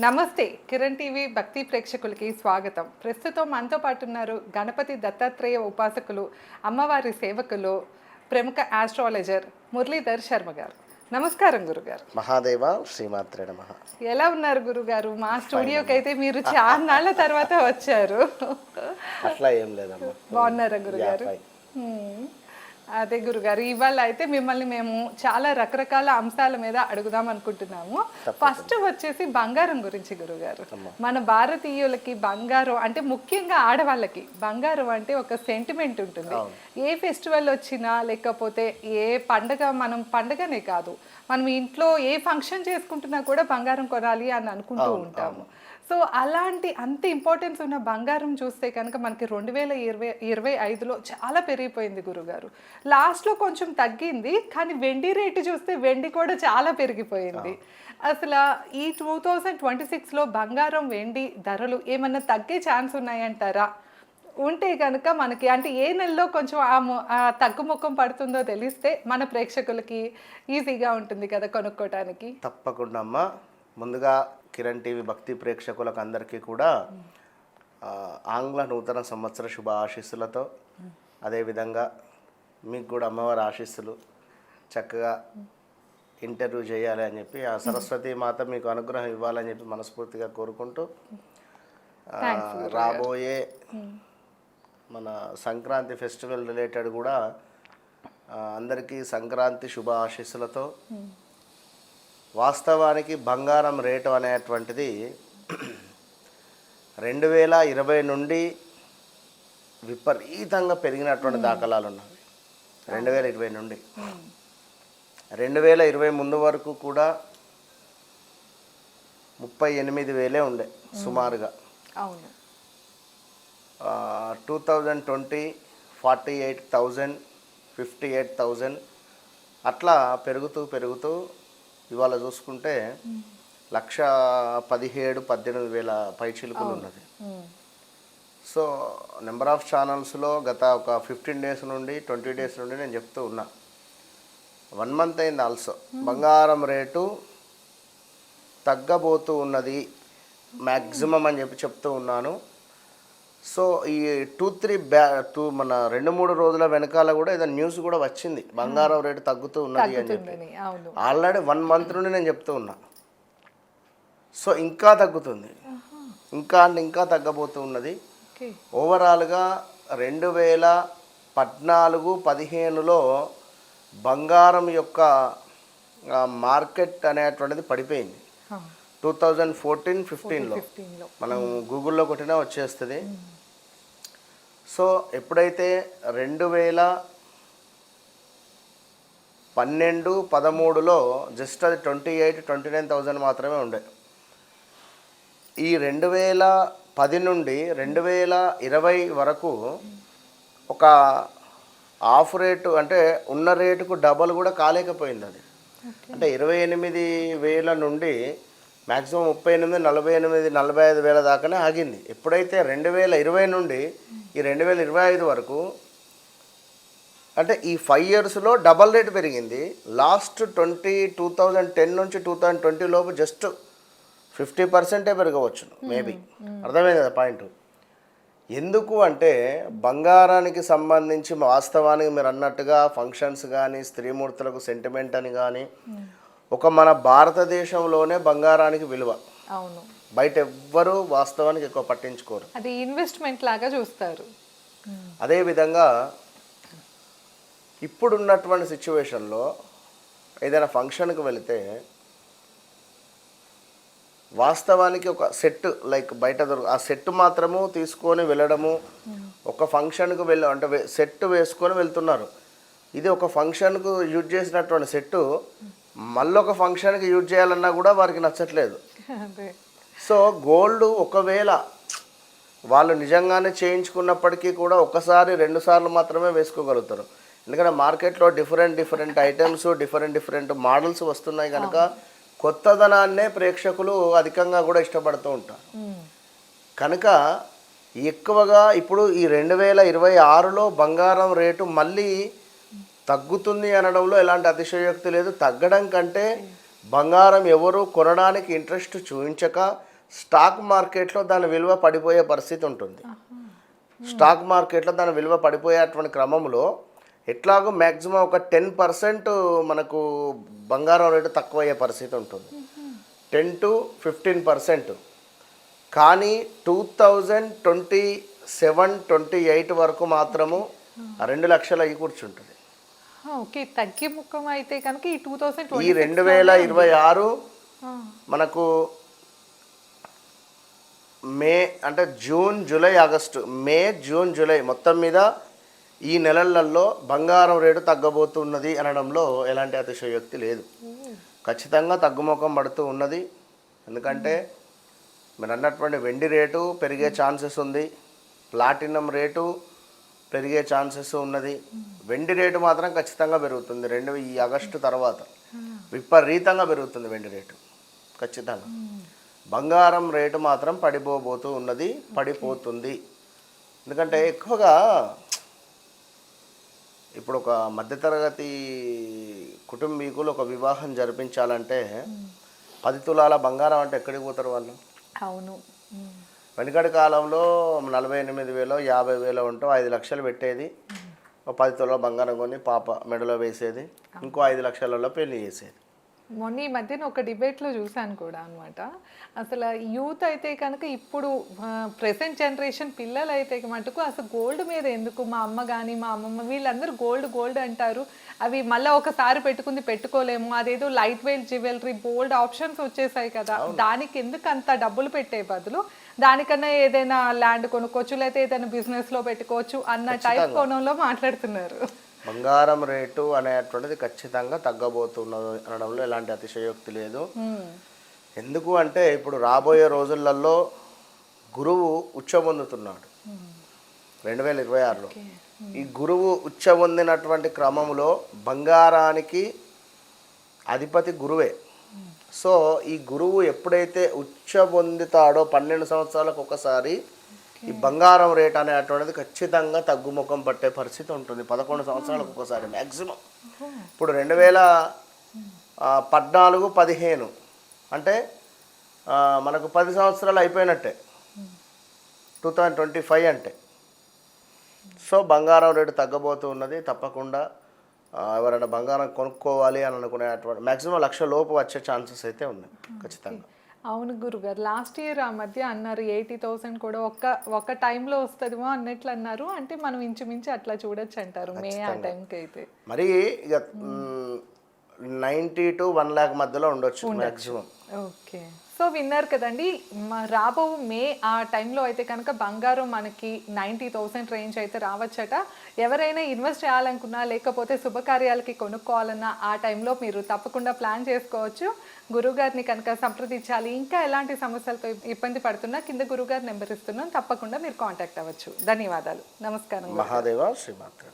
నమస్తే కిరణ్ టీవీ భక్తి ప్రేక్షకులకి స్వాగతం. ప్రస్తుతం మనతో పాటు ఉన్నారు గణపతి దత్తాత్రేయ ఉపాసకులు అమ్మవారి సేవకులు ప్రముఖ ఆస్ట్రాలజర్ మురళీధర్ శర్మ గారు. నమస్కారం గురుగారు. మహాదేవ శ్రీమాత్రే నమ. ఎలా ఉన్నారు గురుగారు? మా స్టూడియోకి అయితే మీరు చాలా నాళ్ళ తర్వాత వచ్చారు. అట్లా ఏం లేదమ్మా. బాగున్నారా గురుగారు. అదే గురుగారు ఇవాళ అయితే మిమ్మల్ని మేము చాలా రకరకాల అంశాల మీద అడుగుదాం అనుకుంటున్నాము. ఫస్ట్ వచ్చేసి బంగారం గురించి గురుగారు. మన భారతీయులకి బంగారం అంటే ముఖ్యంగా ఆడవాళ్ళకి బంగారం అంటే ఒక సెంటిమెంట్ ఉంటుంది. ఏ ఫెస్టివల్ వచ్చినా లేకపోతే ఏ పండగ మనం పండగనే కాదు. మనం ఇంట్లో ఏ ఫంక్షన్ చేసుకుంటున్నా కూడా బంగారం కొనాలి అని అనుకుంటూ ఉంటాము. సో అలాంటి అంత ఇంపార్టెన్స్ ఉన్న బంగారం చూస్తే కనుక మనకి రెండు వేల ఇరవై ఇరవై ఐదులో చాలా పెరిగిపోయింది గురుగారు. లాస్ట్లో కొంచెం తగ్గింది కానీ వెండి రేటు చూస్తే వెండి కూడా చాలా పెరిగిపోయింది. అసలు ఈ టూ థౌజండ్ ట్వంటీ సిక్స్లో బంగారం వెండి ధరలు ఏమన్నా తగ్గే ఛాన్స్ ఉన్నాయంటారా? ఉంటే కనుక మనకి అంటే ఏ నెలలో కొంచెం ఆ తగ్గుముఖం పడుతుందో తెలిస్తే మన ప్రేక్షకులకి ఈజీగా ఉంటుంది కదా కొనుక్కోవటానికి తప్పకుండా అమ్మా. ముందుగా కిరణ్ టీవీ భక్తి ప్రేక్షకులకు అందరికీ కూడా ఆంగ్ల నూతన సంవత్సర శుభ ఆశీస్సులతో అదేవిధంగా మీకు కూడా అమ్మవారి ఆశీస్సులు చక్కగా ఇంటర్వ్యూ చేయాలి అని చెప్పి ఆ సరస్వతి మాత మీకు అనుగ్రహం ఇవ్వాలని చెప్పి మనస్ఫూర్తిగా కోరుకుంటూ రాబోయే మన సంక్రాంతి ఫెస్టివల్ రిలేటెడ్ కూడా అందరికీ సంక్రాంతి శుభ ఆశీస్సులతో వాస్తవానికి బంగారం రేటు అనేటువంటిది రెండు వేల ఇరవై నుండి విపరీతంగా పెరిగినటువంటి దాఖలాలు ఉన్నాయి. రెండు వేల ఇరవై నుండి. రెండు వేల ఇరవై ముందు వరకు కూడా ముప్పై ఎనిమిది వేలే ఉండే సుమారుగా. Two thousand twenty forty eight thousand fifty eight thousand అట్లా పెరుగుతూ పెరుగుతూ ఇవాళ చూసుకుంటే లక్ష పదిహేడు పద్దెనిమిది వేల పైచిలుకులు ఉన్నది. సో నెంబర్ ఆఫ్ ఛానల్స్లో గత ఒక ఫిఫ్టీన్ డేస్ నుండి ట్వంటీ డేస్ నుండి నేను చెప్తూ ఉన్నా. వన్ మంత్ అయింది ఆల్సో. బంగారం రేటు తగ్గబోతూ ఉన్నది మ్యాక్సిమం అని చెప్పి చెప్తూ ఉన్నాను. సో ఈ టూ త్రీ బ్యా టూ మన రెండు మూడు రోజుల వెనకాల కూడా ఏదైనా న్యూస్ కూడా వచ్చింది. బంగారం రేటు తగ్గుతూ ఉన్నది అని చెప్పి. ఆల్రెడీ వన్ మంత్ నుండి నేను చెప్తూ ఉన్నా. సో ఇంకా తగ్గుతుంది. ఇంకా అంటే ఇంకా తగ్గబోతూ ఉన్నది. ఓవరాల్గా రెండు వేల పద్నాలుగు పదిహేనులో బంగారం యొక్క మార్కెట్ అనేటువంటిది పడిపోయింది. టూ థౌజండ్ ఫోర్టీన్ ఫిఫ్టీన్లో. మనం గూగుల్లో కొట్టినా వచ్చేస్తుంది. సో ఎప్పుడైతే రెండు వేల పన్నెండు పదమూడులో జస్ట్ అది twenty eight twenty nine thousand మాత్రమే ఉండే. ఈ రెండు వేల పది నుండి రెండు వేల ఇరవై వరకు ఒక ఆఫ్ రేటు అంటే ఉన్న రేటుకు డబల్ కూడా కాలేకపోయింది అది. అంటే ఇరవై ఎనిమిది వేల నుండి మ్యాక్సిమం ముప్పై ఎనిమిది నలభై ఎనిమిది నలభై ఐదు వేల దాకానే ఆగింది. ఎప్పుడైతే రెండు వేల ఇరవై నుండి ఈ రెండు వేల ఇరవై ఐదు వరకు అంటే ఈ ఫైవ్ ఇయర్స్లో డబల్ రేట్ పెరిగింది. Last twenty two thousand ten నుంచి టూ థౌజండ్ ట్వంటీ లోపు జస్ట్ ఫిఫ్టీ పర్సెంటే పెరగవచ్చు. మేబీ అర్థమైంది కదా పాయింట్ ఎందుకు అంటే బంగారానికి సంబంధించి వాస్తవానికి మీరు అన్నట్టుగా ఫంక్షన్స్ కానీ స్త్రీమూర్తులకు సెంటిమెంట్ అని కానీ ఒక మన భారతదేశంలోనే బంగారానికి విలువ. అవును. బయట ఎవ్వరూ వాస్తవానికి ఎక్కువ పట్టించుకోరు. అది ఇన్వెస్ట్మెంట్ లాగా చూస్తారు. అదేవిధంగా ఇప్పుడున్నటువంటి సిచ్యువేషన్లో ఏదైనా ఫంక్షన్కి వెళితే వాస్తవానికి ఒక సెట్ లైక్ బయట దొరక ఆ సెట్ మాత్రము తీసుకొని వెళ్ళడము ఒక ఫంక్షన్కు వెళ్ళ అంటే సెట్ వేసుకొని వెళ్తున్నారు. ఇది ఒక ఫంక్షన్కు యూజ్ చేసినటువంటి సెట్ మళ్ళీ ఒక ఫంక్షన్కి యూజ్ చేయాలన్నా కూడా వారికి నచ్చట్లేదు. సో గోల్డ్ ఒకవేళ వాళ్ళు నిజంగానే చేయించుకున్నప్పటికీ కూడా ఒకసారి రెండు సార్లు మాత్రమే వేసుకోగలుగుతారు. ఎందుకంటే మార్కెట్లో different different items different different models వస్తున్నాయి కనుక కొత్తదనాన్నే ప్రేక్షకులు అధికంగా కూడా ఇష్టపడుతూ ఉంటారు. కనుక ఎక్కువగా ఇప్పుడు ఈ రెండు వేల ఇరవై ఆరులో బంగారం రేటు మళ్ళీ తగ్గుతుంది అనడంలో ఎలాంటి అతిశయోక్తి లేదు. తగ్గడం కంటే బంగారం ఎవరు కొనడానికి ఇంట్రెస్ట్ చూపించక స్టాక్ మార్కెట్లో దాని విలువ పడిపోయే పరిస్థితి ఉంటుంది. స్టాక్ మార్కెట్లో దాని విలువ పడిపోయేటువంటి క్రమంలో ఎట్లాగో మ్యాక్సిమం ఒక టెన్ పర్సెంట్ మనకు బంగారం రేటు తక్కువ అయ్యే పరిస్థితి ఉంటుంది. Ten to fifteen percent. కానీ two thousand twenty seven twenty eight వరకు మాత్రము రెండు లక్షలు అయ్యి కూర్చుంటుంది. ఓకే తగ్గి ముఖం అయితే కనుక ఈ టూ థౌసండ్ ఈ రెండు వేల ఇరవై ఆరు మనకు మే అంటే June July August. May June July మొత్తం మీద ఈ నెలలలో బంగారం రేటు తగ్గబోతున్నది అనడంలో ఎలాంటి అతిశయోక్తి లేదు. ఖచ్చితంగా తగ్గుముఖం పడుతూ ఉన్నది. ఎందుకంటే మీరు అన్నటువంటి వెండి రేటు పెరిగే ఛాన్సెస్ ఉంది. ప్లాటినం రేటు పెరిగే ఛాన్సెస్ ఉన్నది. వెండి రేటు మాత్రం ఖచ్చితంగా పెరుగుతుంది. రెండు ఈ ఆగస్టు తర్వాత. విపరీతంగా పెరుగుతుంది వెండి రేటు. ఖచ్చితంగా. బంగారం రేటు మాత్రం పడిపోబోతూ ఉన్నది పడిపోతుంది. ఎందుకంటే ఎక్కువగా ఇప్పుడు ఒక మధ్యతరగతి కుటుంబీకులు ఒక వివాహం జరిపించాలంటే పది తులాల బంగారం అంటే ఎక్కడికి పోతారు వాళ్ళు? అవును. వెనుకటి కాలంలో నలభై ఎనిమిది వేలో యాభై వేలో ఉంటూ ఐదు లక్షలు పెట్టేది. ఒక పది తులాల బంగారం కొని పాప మెడలో వేసేది. ఇంకో ఐదు లక్షలలో పెళ్ళి చేసేది. మొన్న ఈ మధ్యన ఒక డిబేట్లో చూశాను కూడా అనమాట అసలు యూత్ అయితే కనుక ఇప్పుడు ప్రెసెంట్ జనరేషన్ పిల్లలు అయితే మటుకు అసలు గోల్డ్ మీద ఎందుకు? మా అమ్మ కానీ మా అమ్మమ్మ వీళ్ళందరూ గోల్డ్ గోల్డ్ అంటారు. అవి మళ్ళీ ఒకసారి పెట్టుకుంది పెట్టుకోలేము. అదేదో light weight jewellery bold options వచ్చేసాయి కదా. దానికి ఎందుకు అంత డబ్బులు పెట్టే బదులు దానికన్నా ఏదైనా ల్యాండ్ కొనుక్కోవచ్చు లేకపోతే ఏదైనా బిజినెస్లో పెట్టుకోవచ్చు అన్న టైప్ కోణంలో మాట్లాడుతున్నారు. బంగారం రేటు అనేటువంటిది ఖచ్చితంగా తగ్గబోతున్నది అనడంలో ఎలాంటి అతిశయోక్తి లేదు. ఉమ్. ఎందుకు అంటే ఇప్పుడు రాబోయే రోజులలో గురువు ఉచ్చ పొందుతున్నాడు రెండు వేల ఇరవై ఆరులో. ఈ గురువు ఉచ్చ పొందినటువంటి క్రమంలో బంగారానికి అధిపతి గురువే. సో ఈ గురువు ఎప్పుడైతే ఉచ్చ పొందుతాడో పన్నెండు సంవత్సరాలకు ఒకసారి ఈ బంగారం రేట్ అనేటువంటిది ఖచ్చితంగా తగ్గుముఖం పట్టే పరిస్థితి ఉంటుంది. పదకొండు సంవత్సరాలకు ఒకసారి మ్యాక్సిమం ఇప్పుడు రెండు వేల పద్నాలుగు పదిహేను అంటే మనకు పది సంవత్సరాలు అయిపోయినట్టే. టూ థౌజండ్ ట్వంటీ ఫైవ్ అంటే. సో బంగారం రేటు తగ్గబోతూ ఉన్నది. తప్పకుండా ఎవరైనా బంగారం కొనుక్కోవాలి అని అనుకునేటువంటి మ్యాక్సిమం లక్ష లోపు వచ్చే ఛాన్సెస్ అయితే ఉన్నాయి ఖచ్చితంగా. అవును గురుగారు. లాస్ట్ ఇయర్ ఆ మధ్య అన్నారు ఎయిటీ థౌసండ్ కూడా ఒక్క ఒక టైంలో వస్తుందేమో అన్నట్లు అన్నారు. అంటే మనం ఇంచుమించు అట్లా చూడొచ్చు అంటారు మే ఆ టైంకి అయితే. మరి ఇక నైంటీ టు వన్ ల్యాక్ మధ్యలో ఉండొచ్చు మ్యాక్సిమం ఓకే. సో విన్నారు కదండి రాబో మే ఆ టైంలో అయితే కనుక బంగారం మనకి నైంటీ థౌసండ్ రేంజ్ అయితే రావచ్చట. ఎవరైనా ఇన్వెస్ట్ చేయాలనుకున్నా లేకపోతే శుభకార్యాలకి కొనుక్కోవాలన్నా ఆ టైంలో మీరు తప్పకుండా ప్లాన్ చేసుకోవచ్చు. గురుగారిని కనుక సంప్రదించాలి. ఇంకా ఎలాంటి సమస్యలతో ఇబ్బంది పడుతున్నా కింద గురుగారు నెంబర్ ఇస్తున్నాం తప్పకుండా మీరు కాంటాక్ట్ అవ్వచ్చు. ధన్యవాదాలు. నమస్కారం. మహాదేవ శ్రీమాత్రే